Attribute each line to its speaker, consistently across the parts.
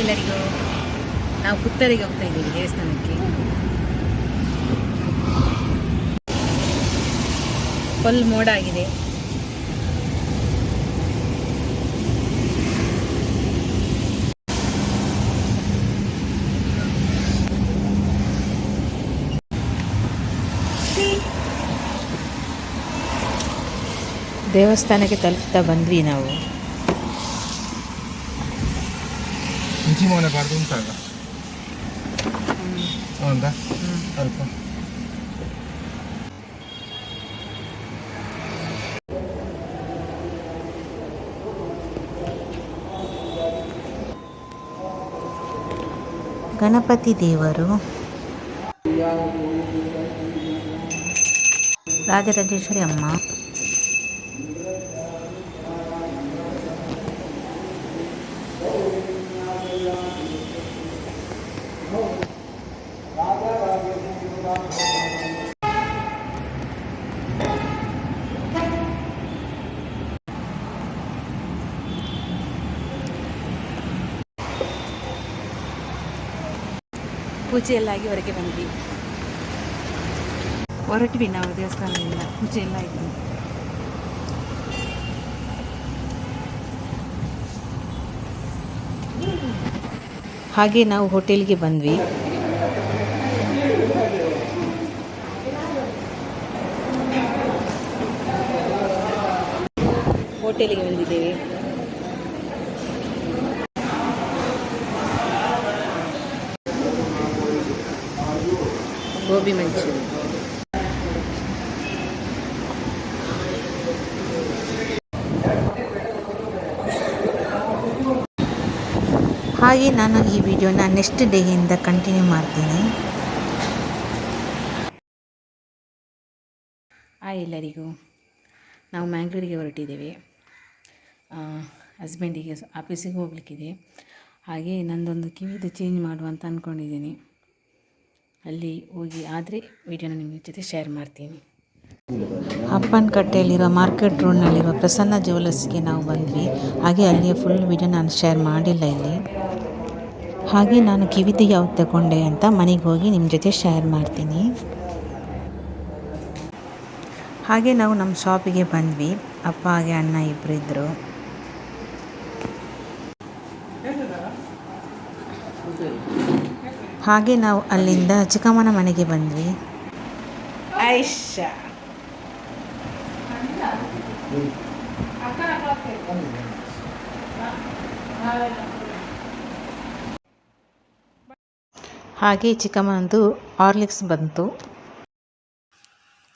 Speaker 1: ಎಲ್ಲರಿಗೂ ನಾವು ಪುತ್ತರಿಗೆ ಹೋಗ್ತಾ ಇದ್ದೀವಿ ದೇವಸ್ಥಾನಕ್ಕೆ. ಫುಲ್ ಮೋಡ ಆಗಿದೆ. ದೇವಸ್ಥಾನಕ್ಕೆ ತಲುಪ್ತಾ ಬಂದ್ವಿ ನಾವು.
Speaker 2: ರುಚಿ ಮೌನ ಬಾರ್ದು ಉಂಟಾಗ ಹೌದಾ ಅಲ್ಪ
Speaker 1: ಗಣಪತಿ ದೇವರು ರಾಜರಾಜೇಶ್ವರಿ ಅಮ್ಮ ಪೂಜೆ ಎಲ್ಲ ಆಗಿ ಹೊರಗೆ ಬಂದ್ವಿ. ಹೊರಟ್ವಿ ನಾವು ದೇವಸ್ಥಾನದಿಂದ ಪೂಜೆ ಎಲ್ಲ ಹಾಗೆ ನಾವು ಹೋಟೆಲ್ಗೆ ಬಂದ್ವಿ. ಹೋಟೆಲ್ಗೆ ಬಂದಿದ್ದೇವೆ. ಗೋಬಿ ಮಂಚೂರಿ. ಹಾಗೆ ನಾನು ಈ ವಿಡಿಯೋನ ನೆಕ್ಸ್ಟ್ ಡೇಯಿಂದ ಕಂಟಿನ್ಯೂ ಮಾಡ್ತೀನಿ. ಆ ಎಲ್ಲರಿಗೂ. ನಾವು ಮ್ಯಾಂಗ್ಳೂರಿಗೆ ಹೊರಟಿದ್ದೇವೆ. ಹಸ್ಬೆಂಡಿಗೆ ಆಫೀಸಿಗೆ ಹೋಗ್ಲಿಕ್ಕಿದೆ. ಹಾಗೆ ನಂದೊಂದು ಕಿವಿದು ಚೇಂಜ್ ಮಾಡುವ ಅಂತ ಅಂದ್ಕೊಂಡಿದ್ದೀನಿ ಅಲ್ಲಿ ಹೋಗಿ ಆದರೆ ವಿಡಿಯೋನ ನಿಮ್ಮ ಜೊತೆ ಶೇರ್ ಮಾಡ್ತೀನಿ. ಅಪ್ಪನ್ ಕಟ್ಟೆಯಲ್ಲಿರೋ ಮಾರ್ಕೆಟ್ ರೋಡ್ನಲ್ಲಿರೋ ಪ್ರಸನ್ನ ಜ್ಯುವೆಲರ್ಸ್ಗೆ ನಾವು ಬಂದ್ವಿ. ಹಾಗೆ ಅಲ್ಲಿಯ ಫುಲ್ ವಿಡಿಯೋ ನಾನು ಶೇರ್ ಮಾಡಿಲ್ಲ ಇಲ್ಲಿ. ಹಾಗೆ ನಾನು ಕಿವಿದು ಯಾವ್ದು ತಗೊಂಡೆ ಅಂತ ಮನೆಗೆ ಹೋಗಿ ನಿಮ್ಮ ಜೊತೆ ಶೇರ್ ಮಾಡ್ತೀನಿ. ಹಾಗೆ ನಾವು ನಮ್ಮ ಶಾಪಿಗೆ ಬಂದ್ವಿ. ಅಪ್ಪ ಹಾಗೆ ಅಣ್ಣ ಇಬ್ಬರು ಹಾಗೆ ನಾವು ಅಲ್ಲಿಂದ ಚಿಕ್ಕಮ್ಮನ ಮನೆಗೆ ಬಂದ್ವಿ. ಐಶಾ ಹಾಗೆ ಚಿಕ್ಕಮ್ಮನದು ಆರ್ಲಿಕ್ಸ್ ಬಂತು.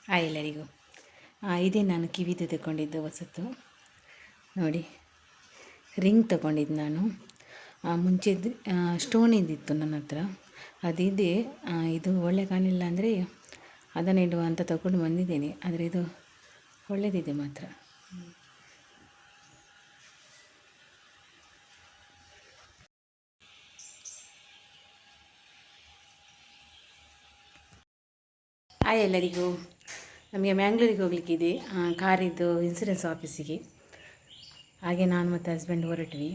Speaker 1: ಹಾಯ್ ಎಲ್ಲರಿಗೂ. ಇದೇ ನಾನು ಕಿವಿದು ತಗೊಂಡಿದ್ದು ಹೊಸತು. ನೋಡಿ ರಿಂಗ್ ತಗೊಂಡಿದ್ದು ನಾನು. ಮುಂಚೆ ಮುಂಚೆದ್ದು ಸ್ಟೋನ್ ಇದ್ದಿತ್ತು ನನ್ನ ಹತ್ರ. ಅದಿದೆ ಇದು ಒಳ್ಳೆ ಕಾಣಿಲ್ಲ ಅಂದರೆ ಅದನ್ನು ಇಡುವ ಅಂತ ತಗೊಂಡು ಬಂದಿದ್ದೇನೆ. ಆದರೆ ಇದು ಒಳ್ಳೆಯದಿದೆ ಮಾತ್ರ. ಹಾಯ್ ಎಲ್ಲರಿಗೂ. ನಮಗೆ ಮ್ಯಾಂಗ್ಳೂರಿಗೆ ಹೋಗ್ಲಿಕ್ಕಿದೆ. ಕಾರಿದ್ದು ಇನ್ಸೂರೆನ್ಸ್ ಆಫೀಸಿಗೆ ಹಾಗೆ ನಾನು ಮತ್ತು ಹಸ್ಬೆಂಡ್ ಹೊರಟ್ವಿ.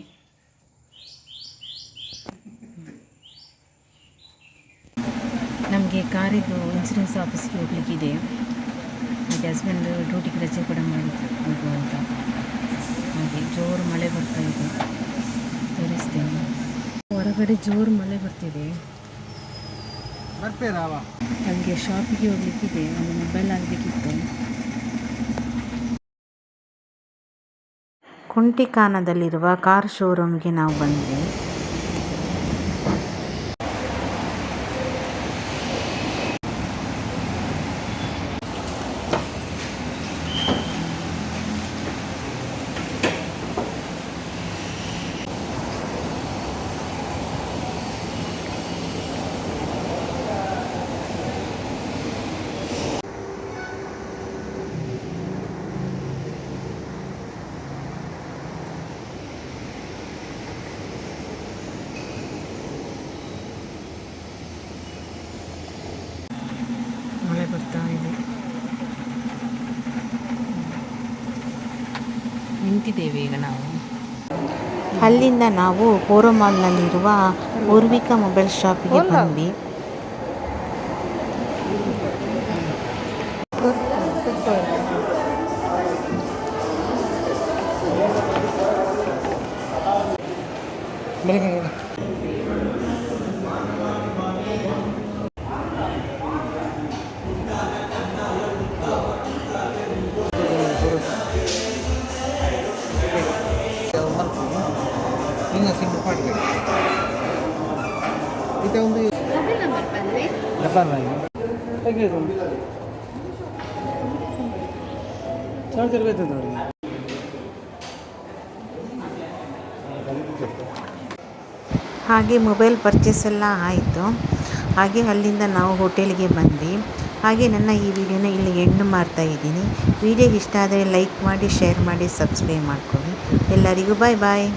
Speaker 1: ಕಾರಿದ್ದು ಇನ್ಸೂರೆನ್ಸ್ ಆಫೀಸ್ಗೆ ಹೋಗ್ಲಿಕ್ಕಿದೆ. ಮತ್ತು ಹಸ್ಬೆಂಡ್ ಡ್ಯೂಟಿಗೆ ರಜೆ ಕೂಡ ಮಾಡಿದ್ರು. ಹೋಗುವ ಅಂತ. ಹಾಗೆ ಜೋರು ಮಳೆ ಬರ್ತಾ ಇದೆ. ತೋರಿಸ್ತೇನೆ. ಹೊರಗಡೆ ಜೋರು ಮಳೆ ಬರ್ತಿದೆ.
Speaker 2: ಹಾಗೆ
Speaker 1: ನನಗೆ ಶಾಪಿಗೆ ಹೋಗ್ಲಿಕ್ಕಿದೆ. ಒಂದು ಮೊಬೈಲ್ ಆಗಬೇಕಿತ್ತು ಕುಂಟಿಕಾನದಲ್ಲಿರುವ ಕಾರ್ ಶೋರೂಮ್ಗೆ ನಾವು ಬಂದ್ವಿ ಮಳೆ ಬರ್ತಾ ಇದೆ ನಿಂತಿದ್ದೇವೆ ಈಗ ನಾವು.
Speaker 3: ಅಲ್ಲಿಂದ ನಾವು ಪೋರೋಮಾಲ್ನಲ್ಲಿರುವ ಪೂರ್ವಿಕಾ ಮೊಬೈಲ್ ಶಾಪಿಗೆ ಬಂದ್ವಿ.
Speaker 2: ಪಾಟ್ಗೆ ಇದು ಒಂದು ಡಬ್ಬಲ್ ಅವರಿಗೆ.
Speaker 3: ಹಾಗೆ ಮೊಬೈಲ್ ಪರ್ಚೇಸ್ ಎಲ್ಲ ಆಯಿತು. ಹಾಗೆ ಅಲ್ಲಿಂದ ನಾವು ಹೋಟೆಲ್ಗೆ ಬಂದ್ವಿ. ಹಾಗೆ ನನ್ನ ಈ ವಿಡಿಯೋನ ಇಲ್ಲಿ ಎಂಡ್ ಮಾಡ್ತಾ ಇದ್ದೀನಿ. ವಿಡಿಯೋ ಇಷ್ಟ ಆದರೆ ಲೈಕ್ ಮಾಡಿ ಶೇರ್ ಮಾಡಿ ಸಬ್ಸ್ಕ್ರೈಬ್ ಮಾಡ್ಕೊಳ್ಳಿ. ಎಲ್ಲರಿಗೂ ಬಾಯ್ ಬಾಯ್